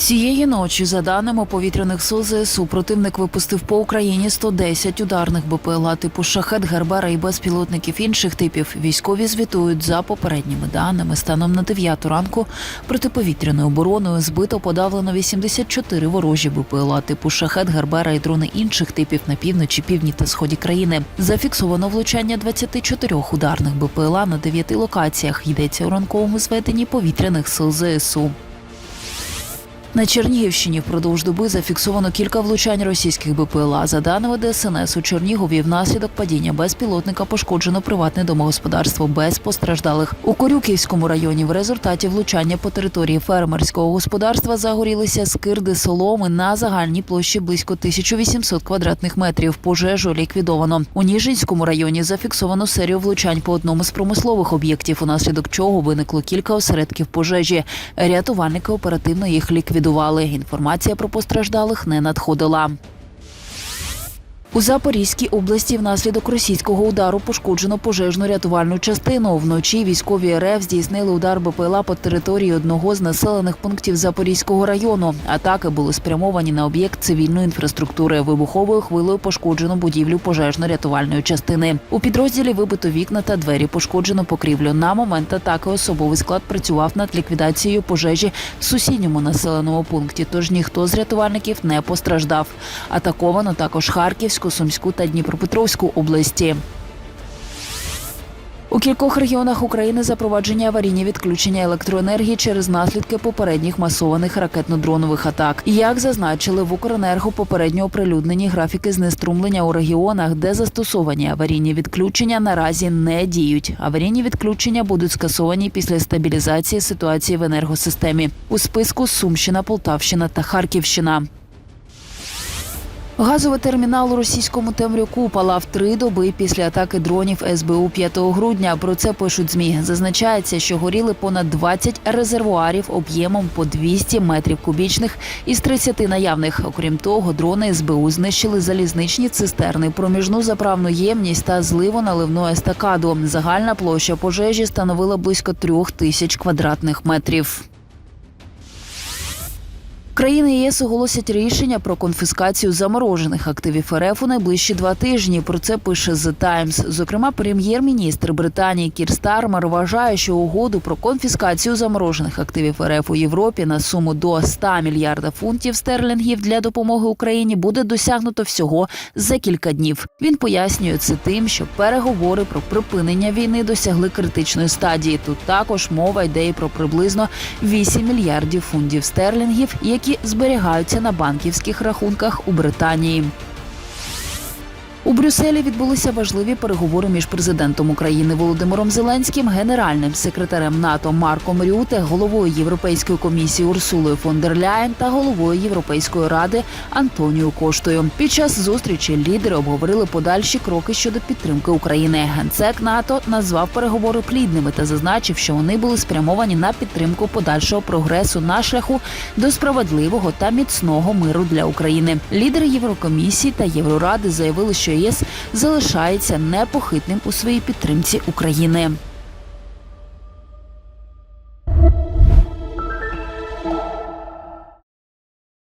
Цієї ночі, за даними повітряних сил ЗСУ, противник випустив по Україні 110 ударних БПЛА типу шахет, гербера і безпілотників інших типів. Військові звітують за попередніми даними. Станом на 9 ранку протиповітряною обороною збито подавлено 84 ворожі БПЛА типу шахет, гербера і дрони інших типів на півночі, півдні та сході країни. Зафіксовано влучання 24 ударних БПЛА на 9 локаціях. Йдеться у ранковому зведенні повітряних сил ЗСУ. На Чернігівщині впродовж доби зафіксовано кілька влучань російських БПЛА. За даними ДСНС, у Чернігові внаслідок падіння безпілотника пошкоджено приватне домогосподарство без постраждалих. У Корюківському районі в результаті влучання по території фермерського господарства загорілися скирди соломи на загальній площі близько 1800 квадратних метрів. Пожежу ліквідовано. У Ніжинському районі зафіксовано серію влучань по одному з промислових об'єктів, унаслідок чого виникло кілька осередків пожежі. Рятувальники оперативно їх ліквідували. Інформація про постраждалих не надходила. У Запорізькій області внаслідок російського удару пошкоджено пожежну рятувальну частину. Вночі військові РФ здійснили удар БПЛА по території одного з населених пунктів Запорізького району. Атаки були спрямовані на об'єкт цивільної інфраструктури. Вибуховою хвилею пошкоджено будівлю пожежно-рятувальної частини. У підрозділі вибито вікна та двері, пошкоджено покрівлю. На момент атаки особовий склад працював над ліквідацією пожежі в сусідньому населеному пункті. Тож ніхто з рятувальників не постраждав. Атаковано також Харківську, Сумську та Дніпропетровську області. У кількох регіонах України запроваджені аварійні відключення електроенергії через наслідки попередніх масованих ракетно-дронових атак. Як зазначили в Укренерго, попередньо оприлюднені графіки знеструмлення у регіонах, де застосовані аварійні відключення, наразі не діють. Аварійні відключення будуть скасовані після стабілізації ситуації в енергосистемі. У списку Сумщина, Полтавщина та Харківщина. Газовий термінал у російському Темрюку палав три доби після атаки дронів СБУ 5 грудня. Про це пишуть змі. Зазначається, що горіли понад 20 резервуарів об'ємом по 200 метрів кубічних із 30 наявних. Окрім того, дрони СБУ знищили залізничні цистерни, проміжну заправну ємність та зливо-наливну естакаду. Загальна площа пожежі становила близько трьох тисяч квадратних метрів. Країни ЄС оголосять рішення про конфіскацію заморожених активів РФ у найближчі два тижні. Про це пише The Times. Зокрема, прем'єр-міністр Британії Кір Стармер вважає, що угоду про конфіскацію заморожених активів РФ у Європі на суму до 100 мільярда фунтів стерлінгів для допомоги Україні буде досягнуто всього за кілька днів. Він пояснює це тим, що переговори про припинення війни досягли критичної стадії. Тут також мова йде і про приблизно 8 мільярдів фунтів стерлінгів, які зберігаються на банківських рахунках у Британії. У Брюсселі відбулися важливі переговори між президентом України Володимиром Зеленським, генеральним секретарем НАТО Марком Рюте, головою Європейської комісії Урсулою фон дер Ляєн та головою Європейської ради Антоніо Коштою. Під час зустрічі лідери обговорили подальші кроки щодо підтримки України. Генсек НАТО назвав переговори плідними та зазначив, що вони були спрямовані на підтримку подальшого прогресу на шляху до справедливого та міцного миру для України. Лідери Єврокомісії та Євроради заявили, що ЄС залишається непохитним у своїй підтримці України.